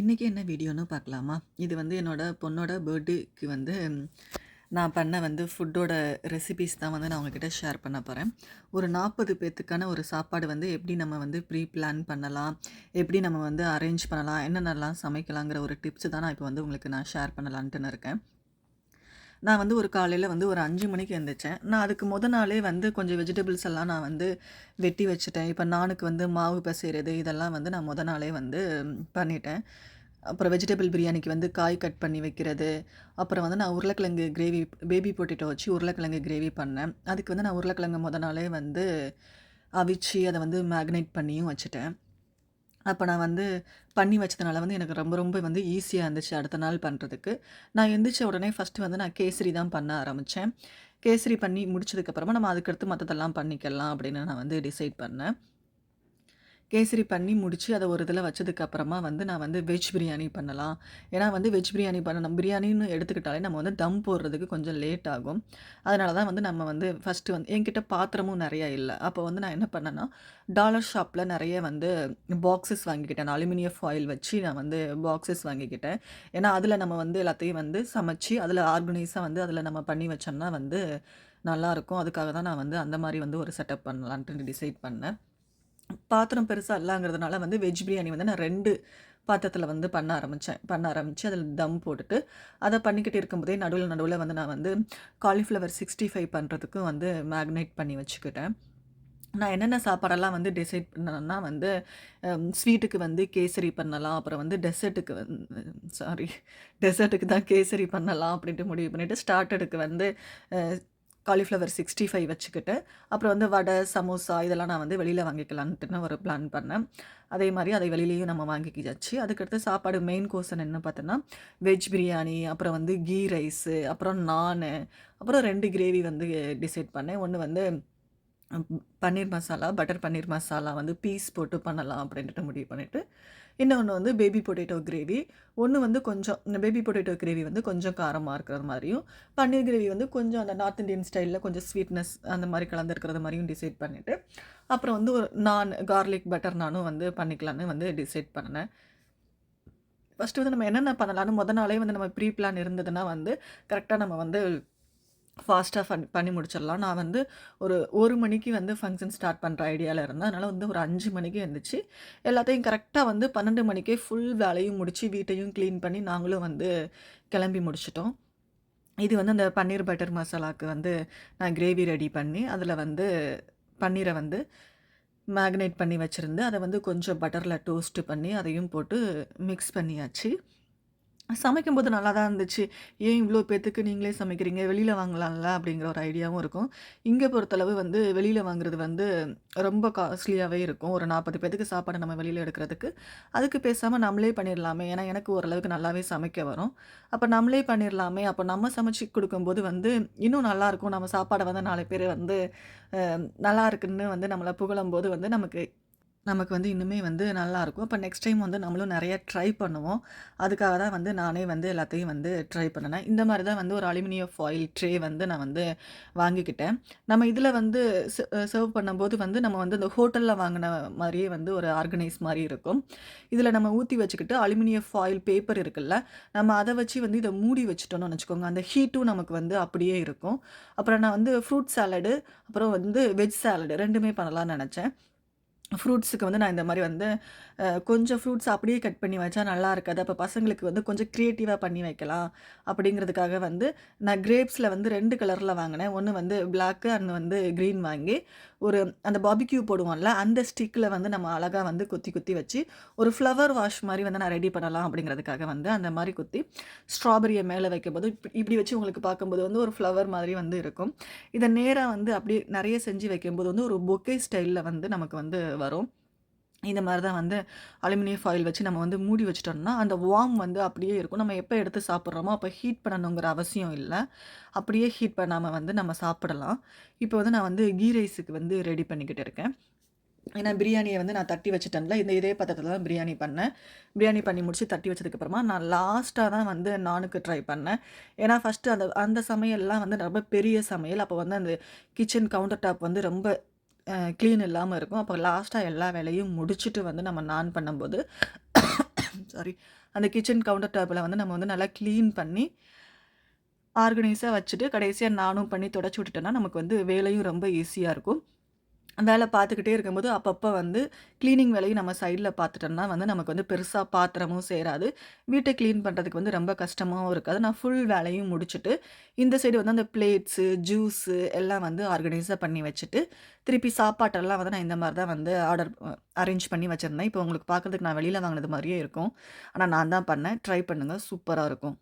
இன்றைக்கி என்ன வீடியோன்னு பார்க்கலாமா? இது வந்து என்னோடய பொண்ணோட பர்த்டேக்கு வந்து நான் பண்ண வந்து ஃபுட்டோட ரெசிபிஸ் தான் வந்து நான் உங்ககிட்ட ஷேர் பண்ண போகிறேன் ஒரு நாற்பது பேர்த்துக்கான ஒரு சாப்பாடு வந்து எப்படி நம்ம வந்து ப்ரீ பிளான் பண்ணலாம்? எப்படி நம்ம வந்து அரேஞ்ச் பண்ணலாம்? என்னென்னலாம் சமைக்கலாங்கிற ஒரு டிப்ஸ் தான் நான் இப்போ வந்து உங்களுக்கு நான் ஷேர் பண்ணலான்ட்டுன்னு இருக்கேன். நான் வந்து ஒரு காலையில் வந்து ஒரு அஞ்சு மணிக்கு எழுந்திரிச்சேன் நான் அதுக்கு முத நாளே வந்து கொஞ்சம் வெஜிடபிள்ஸ் எல்லாம் நான் வந்து வெட்டி வச்சுட்டேன். இப்போ நானுக்கு வந்து மாவு பிசைறது இதெல்லாம் வந்து நான் முத நாளே வந்து பண்ணிட்டேன். அப்புறம் வெஜிடபிள் பிரியாணிக்கு வந்து காய் கட் பண்ணி வைக்கிறது. அப்புறம் வந்து நான் உருளைக்கிழங்கு கிரேவி பேபி பொட்டேட்டோ வச்சு உருளைக்கிழங்கு கிரேவி பண்ணேன். அதுக்கு வந்து நான் உருளைக்கிழங்கு முத நாளே வந்து அவிச்சு அதை வந்து மேக்னேட் பண்ணியும் வச்சுட்டேன். அப்போ நான் வந்து பண்ணி வச்சதுனால வந்து எனக்கு ரொம்ப ரொம்ப வந்து ஈஸியாக இருந்துச்சு அடுத்த நாள் பண்ணுறதுக்கு நான் எந்திரிச்ச உடனே ஃபஸ்ட்டு வந்து நான் கேசரி தான் பண்ண ஆரம்பித்தேன் கேசரி பண்ணி முடிச்சதுக்கப்புறமா நம்ம அதுக்கடுத்து மற்றதெல்லாம் பண்ணிக்கலாம் அப்படின்னு நான் வந்து டிசைட் பண்ணேன். கேசரி பண்ணி முடித்து அதை ஒரு இதில் வச்சதுக்கப்புறமா வந்து நான் வந்து வெஜ் பிரியாணி பண்ணலாம். ஏன்னா வந்து வெஜ் பிரியாணி பண்ணணும் பிரியாணின்னு எடுத்துக்கிட்டாலே நம்ம வந்து தம் போடுறதுக்கு கொஞ்சம் லேட் ஆகும். அதனால தான் வந்து நம்ம வந்து ஃபஸ்ட்டு வந்து என்கிட்ட பாத்திரமும் நிறையா இல்லை. அப்போ வந்து நான் என்ன பண்ணேன்னா டாலர் ஷாப்பில் நிறைய வந்து பாக்ஸஸ் வாங்கிக்கிட்டேன். நான் அலுமினியம் ஃபாயில் வச்சு நான் வந்து பாக்ஸஸ் வாங்கிக்கிட்டேன். ஏன்னா அதில் நம்ம வந்து எல்லாத்தையும் வந்து சமைச்சு அதில் ஆர்கனைஸாக வந்து அதில் நம்ம பண்ணி வச்சோம்னா வந்து நல்லாயிருக்கும் அதுக்காக தான் நான் வந்து அந்த மாதிரி வந்து ஒரு செட்டப் பண்ணலான்ட்டு டிசைட் பண்ணேன். பாத்திரம் பெருசாக இல்லைங்கிறதுனால வந்து வெஜ் பிரியாணி வந்து நான் ரெண்டு பாத்திரத்தில் வந்து பண்ண ஆரம்பித்தேன் பண்ண ஆரம்பித்து அதில் தம் போட்டுட்டு அதை பண்ணிக்கிட்டு இருக்கும்போதே நடுவில் நடுவில் வந்து நான் வந்து காலிஃப்ளவர் சிக்ஸ்டி ஃபைவ் பண்ணுறதுக்கும் வந்து மேக்னேட் பண்ணி வச்சுக்கிட்டேன். நான் என்னென்ன சாப்பாடெல்லாம் வந்து டிசைட் பண்ணேன்னா வந்து ஸ்வீட்டுக்கு வந்து கேசரி பண்ணலாம். அப்புறம் வந்து டெசர்ட்டுக்கு வந்து சாரி டெசர்ட்டுக்கு தான் கேசரி பண்ணலாம் அப்படின்ட்டு முடிவு பண்ணிவிட்டு ஸ்டார்டருக்கு வந்து காலிஃப்ளவர் சிக்ஸ்டி ஃபைவ் வச்சுக்கிட்டு அப்புறம் வந்து வடை சமோசா இதெல்லாம் நான் வந்து வெளியில் வாங்கிக்கலான்ட்டு ஒரு பிளான் பண்ணேன். அதே மாதிரி அதை வெளியிலையும் நம்ம வாங்கிக்கிச்சாச்சு அதுக்கடுத்து சாப்பாடு மெயின் கோர்ஸன் என்ன பார்த்தோன்னா வெஜ் பிரியாணி அப்புறம் வந்து கீ ரைஸு அப்புறம் நான் அப்புறம் ரெண்டு கிரேவி வந்து டிசைட் பண்ணேன். ஒன்று வந்து பன்னீர் மசாலா பட்டர் பன்னீர் மசாலா வந்து பீஸ் போட்டு பண்ணலாம் அப்படின்ட்டு முடிவு பண்ணிவிட்டு இன்னொன்று வந்து பேபி பொட்டேட்டோ கிரேவி ஒன்று வந்து கொஞ்சம் இந்த பேபி பொட்டேட்டோ கிரேவி வந்து கொஞ்சம் காரமாக இருக்கிற மாதிரியும் பன்னீர் கிரேவி வந்து கொஞ்சம் அந்த நார்த் இந்தியன் ஸ்டைலில் கொஞ்சம் ஸ்வீட்னஸ் அந்த மாதிரி கலந்துருக்கிறது மாதிரியும் டிசைட் பண்ணிவிட்டு அப்புறம் வந்து ஒரு நான் கார்லிக் பட்டர் நானும் வந்து பண்ணிக்கலான்னு வந்து டிசைட் பண்ணேன். ஃபஸ்ட்டு வந்து நம்ம என்னென்ன பண்ணலாம்னு முத நாளே வந்து நம்ம ப்ரீ பிளான் இருந்ததுன்னா வந்து கரெக்டாக நம்ம வந்து ஃபாஸ்ட்டாக ஃபன் பண்ணி முடிச்சிடலாம். நான் வந்து ஒரு ஒரு மணிக்கு வந்து ஃபங்க்ஷன் ஸ்டார்ட் பண்ணுற ஐடியாவில் இருந்தேன். அதனால் வந்து ஒரு அஞ்சு மணிக்கு இருந்துச்சு எல்லாத்தையும் கரெக்டாக வந்து பன்னெண்டு மணிக்கே ஃபுல் வேலையும் முடித்து வீட்டையும் க்ளீன் பண்ணி நாங்களும் வந்து கிளம்பி முடிச்சிட்டோம். இது வந்து அந்த பன்னீர் பட்டர் மசாலாவுக்கு வந்து நான் கிரேவி ரெடி பண்ணி அதில் வந்து பன்னீரை வந்து மேக்னேட் பண்ணி வச்சுருந்து அதை வந்து கொஞ்சம் பட்டரில் டோஸ்ட்டு பண்ணி அதையும் போட்டு மிக்ஸ் பண்ணியாச்சு. சமைக்கும்போது நல்லா தான் இருந்துச்சு. ஏன் இவ்வளோ பேத்துக்கு நீங்களே சமைக்கிறீங்க? வெளியில் வாங்கலாம்ல? அப்படிங்கிற ஒரு ஐடியாவும் இருக்கும். இங்கே பொறுத்தளவு வந்து வெளியில் வாங்குறது வந்து ரொம்ப காஸ்ட்லியாகவே இருக்கும். ஒரு நாற்பது பேத்துக்கு சாப்பாடு நம்ம வெளியில் எடுக்கிறதுக்கு. அதுக்கு பேசாமல் நம்மளே பண்ணிடலாமே ஏன்னா எனக்கு ஓரளவுக்கு நல்லாவே சமைக்க வரும். அப்போ நம்மளே பண்ணிடலாமே அப்போ நம்ம சமைச்சு கொடுக்கும்போது வந்து இன்னும் நல்லாயிருக்கும் நம்ம சாப்பாடை வந்து நாலு பேர் வந்து நல்லா இருக்குன்னு வந்து நம்மளை புகழும்போது வந்து நமக்கு நமக்கு வந்து இன்னுமே வந்து நல்லாயிருக்கும் அப்போ நெக்ஸ்ட் டைம் வந்து நம்மளும் நிறைய ட்ரை பண்ணுவோம். அதுக்காக தான் வந்து நானே வந்து எல்லாத்தையும் வந்து ட்ரை பண்ணினேன். இந்த மாதிரி தான் வந்து ஒரு அலுமினியம் ஃபாயில் ட்ரே வந்து நான் வந்து வாங்கிக்கிட்டேன். நம்ம இதில் வந்து சர்வ் பண்ணும்போது வந்து நம்ம வந்து இந்த ஹோட்டலில் வாங்கின மாதிரியே வந்து ஒரு ஆர்கனைஸ் மாதிரி இருக்கும். இதில் நம்ம ஊற்றி வச்சுக்கிட்டு அலுமினியம் ஃபாயில் பேப்பர் இருக்குல்ல நம்ம அதை வச்சு வந்து இதை மூடி வச்சுட்டோம்னு வச்சுக்கோங்க. அந்த ஹீட்டும் நமக்கு வந்து அப்படியே இருக்கும். அப்புறம் நான் வந்து ஃப்ரூட் சாலடு அப்புறம் வந்து வெஜ் சாலடு ரெண்டுமே பண்ணலாம்னு நினச்சேன். ஃப்ரூட்ஸுக்கு வந்து நான் இந்த மாதிரி வந்து கொஞ்சம் ஃப்ரூட்ஸ் அப்படியே கட் பண்ணி வச்சா நல்லா இருக்காது. அப்போ பசங்களுக்கு வந்து கொஞ்சம் க்ரியேட்டிவாக பண்ணி வைக்கலாம். அப்படிங்கிறதுக்காக வந்து நான் கிரேப்ஸில் வந்து ரெண்டு கலரில் வாங்கினேன். ஒன்று வந்து பிளாக்கு அண்ட் வந்து க்ரீன் வாங்கி ஒரு அந்த பாபிக்யூ போடுவோம்ல அந்த ஸ்டிக்கில் வந்து நம்ம அழகாக வந்து குத்தி குத்தி வச்சு ஒரு ஃப்ளவர் வாஷ் மாதிரி வந்து நான் ரெடி பண்ணலாம் அப்படிங்கிறதுக்காக வந்து அந்த மாதிரி குத்தி ஸ்ட்ராபெரியை மேலே வைக்கும்போது இப்படி இப்படி வச்சு உங்களுக்கு பார்க்கும்போது வந்து ஒரு ஃப்ளவர் மாதிரி வந்து இருக்கும். இதை நேராக வந்து அப்படியே நிறைய செஞ்சு வைக்கும்போது வந்து ஒரு பொக்கே ஸ்டைலில் வந்து நமக்கு வந்து வரும். இந்த மாதிரி தான் வந்து அலுமினியம் ஃபாயில் வச்சு நம்ம வந்து மூடி வச்சிட்டோம்னா அந்த வார்ம் வந்து அப்படியே இருக்கும். நம்ம எப்போ எடுத்து சாப்பிட்றோமோ அப்போ ஹீட் பண்ணணுங்கிற அவசியம் இல்லை. அப்படியே ஹீட் பண்ணாமல் வந்து நம்ம சாப்பிடலாம். இப்போ வந்து நான் வந்து கீ ரைஸுக்கு வந்து ரெடி பண்ணிக்கிட்டு இருக்கேன். ஏன்னா பிரியாணியை வந்து நான் தட்டி வச்சுட்டேன்ல. இந்த இதே பதத்தில் தான் பிரியாணி பண்ணேன். பிரியாணி பண்ணி முடிச்சு தட்டி வச்சதுக்கப்புறமா நான் லாஸ்ட்டாக தான் வந்து நானுக்கு ட்ரை பண்ணேன். ஏன்னா ஃபஸ்ட்டு அந்த அந்த சமையல்லாம் வந்து ரொம்ப பெரிய சமையல். அப்போ வந்து அந்த கிச்சன் கவுண்டர் டாப் வந்து ரொம்ப க்ளீன் இல்லாமல் இருக்கும். அப்போ லாஸ்ட்டாக எல்லா வேலையும் முடிச்சுட்டு வந்து நம்ம நான் பண்ணும்போது சாரி அந்த கிச்சன் கவுண்டர் டாப்பில் வந்து நம்ம வந்து நல்லா க்ளீன் பண்ணி ஆர்கனைஸாக வச்சுட்டு கடைசியாக நானும் பண்ணி தொடச்சி விட்டுட்டோன்னா நமக்கு வந்து வேலையும் ரொம்ப ஈஸியாக இருக்கும். வேலை பார்த்துக்கிட்டே இருக்கும்போது அப்பப்போ வந்து க்ளீனிங் வேலையும் நம்ம சைடில் பார்த்துட்டோம்னா வந்து நமக்கு வந்து பெருசாக பாத்திரமும் சேராது. வீட்டை க்ளீன் பண்ணுறதுக்கு வந்து ரொம்ப கஷ்டமாகவும் இருக்காது. நான் ஃபுல் வேலையும் முடிச்சுட்டு இந்த சைடு வந்து அந்த பிளேட்ஸு ஜூஸு எல்லாம் வந்து ஆர்கனைஸாக பண்ணி வச்சுட்டு திருப்பி சாப்பாட்டெல்லாம் வந்து நான் இந்த மாதிரி தான் வந்து ஆர்டர் அரேஞ்ச் பண்ணி வச்சுருந்தேன். இப்போ உங்களுக்கு பார்க்குறதுக்கு நான் வெளியில் வாங்கினது மாதிரியே இருக்கும். ஆனால் நான் தான் பண்ணேன். ட்ரை பண்ணுங்கள் சூப்பராக இருக்கும்.